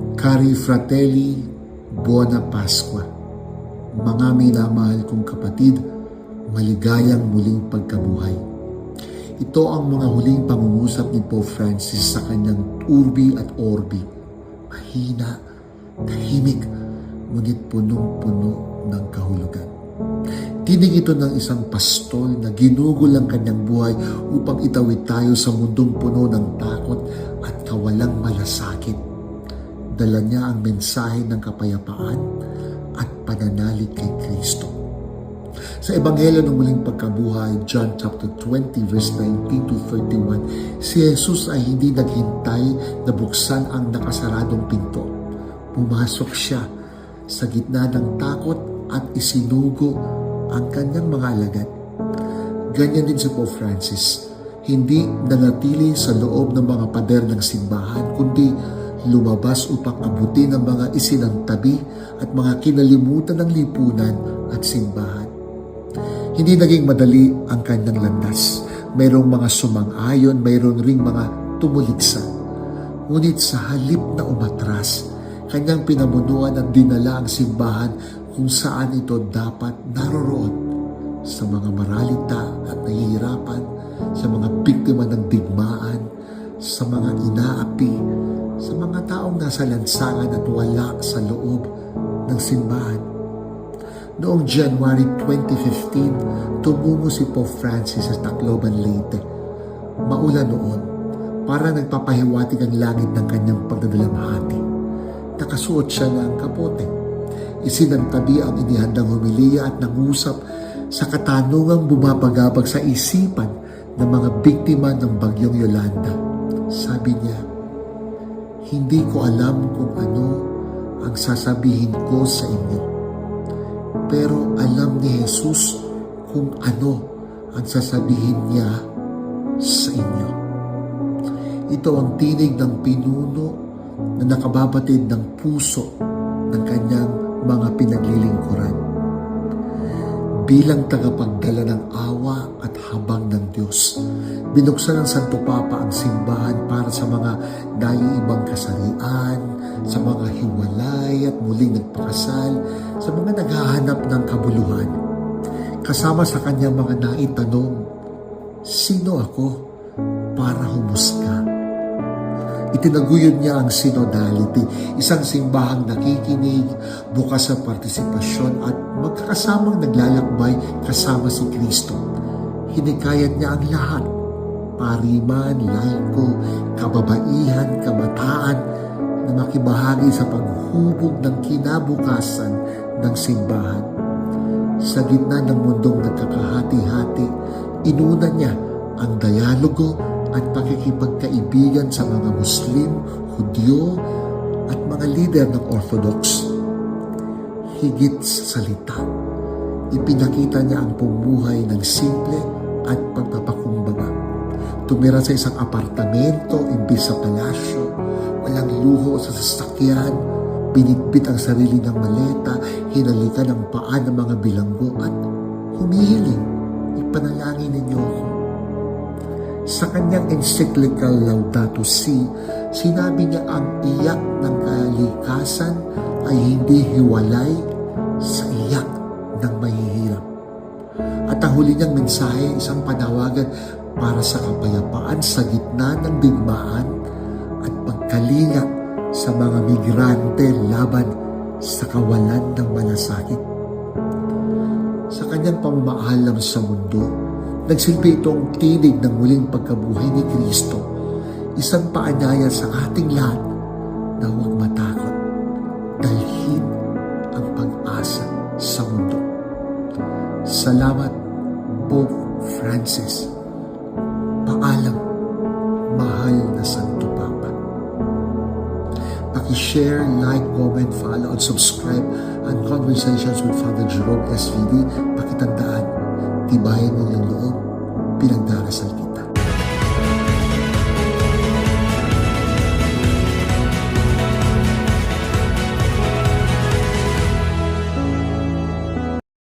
Cari fratelli, buona Pasqua. Mga minamahal kong kapatid, maligayang muling pagkabuhay. Ito ang mga huling pangungusap ni Pope Francis sa kanyang urbi at orbi. Mahina, tahimik, ngunit punong-puno ng kahulugan. Tinig ito ng isang pastol na ginugol ang kanyang buhay upang itawid tayo sa mundong puno ng takot Dala niya ang mensahe ng kapayapaan at pananalig kay Kristo. Sa Ebanghelyo ng muling pagkabuhay, John chapter 20 verse 19 to 31, si Jesus ay hindi naghintay na buksan ang nakasaradong pinto. Pumasok siya sa gitna ng takot at isinugo ang kanyang mga alagad. Ganyan din si Pope Francis. Hindi nanatili sa loob ng mga pader ng simbahan, kundi lumabas upang abutin ang mga isinantabi at mga kinalimutan ng lipunan at simbahan. Hindi naging madali ang kanyang landas. Mayroong mga sumang-ayon, mayroon ring mga tumuliksa. Ngunit sa halip na umatras, kanyang pinamunuan at dinala ang simbahan kung saan ito dapat naroroon sa mga maralita at nahihirapan, sa mga biktima ng digmaan, sa mga inaapi, sa mga taong nasa lansangan at wala sa loob ng simbahan. Noong January 2015, tumungo si Pope Francis sa Tacloban, Leyte. Maulan noon, para nagpapahiwatig ang langit ng kanyang pagdadalamhati. Nakasuot siya ng kapote. Isinantabi ang inihandang humiliya at nangusap sa katanungang bumabagabag sa isipan ng mga biktima ng bagyong Yolanda. Sabi niya, Hindi ko alam kung ano ang sasabihin ko sa inyo. Pero alam ni Jesus kung ano ang sasabihin niya sa inyo. Ito ang tinig ng pinuno na nakababatid ng puso ng kanyang mga pinaglilingkuran. Bilang tagapagdala ng awa at habang ng Diyos, binuksan ng Santo Papa ang simbahan para sa mga naiibang kasarian, sa mga hiwalay at muling nagpakasal, sa mga naghahanap ng kabuluhan. Kasama sa kanyang mga naitanong, Sino ako para humusga? Itinaguyod niya ang synodality, isang simbahang nakikinig, bukas sa partisipasyon at magkakasamang naglalakbay kasama si Kristo. Hinikayat niya ang lahat, pariman, laiko, kababaihan, kabataan, na makibahagi sa paghubog ng kinabukasan ng simbahan. Sa gitna ng mundong nagkakahati-hati, inuna niya ang dialogo at pakikipagkaibigan sa mga Muslim, Hudyo at mga lider ng Orthodox. Higit sa salita, ipinakita niya ang pumuhay ng simple at pagpapakumbaba. Tumira sa isang apartamento imbis sa palasyo, walang luho sa sasakyan, binitbit ang sarili ng maleta, hinalikan ang paa ng mga bilanggo at humihiling, ipanalangin ninyo ako. Sa kanyang encyclical Laudato Si, sinabi niya ang iyak ng kalikasan ay hindi hiwalay sa iyak ng mahihirap. At ang huli niyang mensahe, isang panawagan para sa kapayapaan sa gitna ng digmaan at pagkalinga sa mga migrante laban sa kawalan ng malasakit. Sa kanyang pamamaalam sa mundo, nagsilbi itong tinig ng muling pagkabuhay ni Kristo, isang paanyaya sa ating lahat na huwag matakot, Salamat, Pope Francis. Paalam, mahal na Santo Papa. Paki-share, like, comment, follow, and subscribe ang Conversations with Father Jerome SVD. Pakitandaan, tibayan mo yung loob, pinagdarasal kita.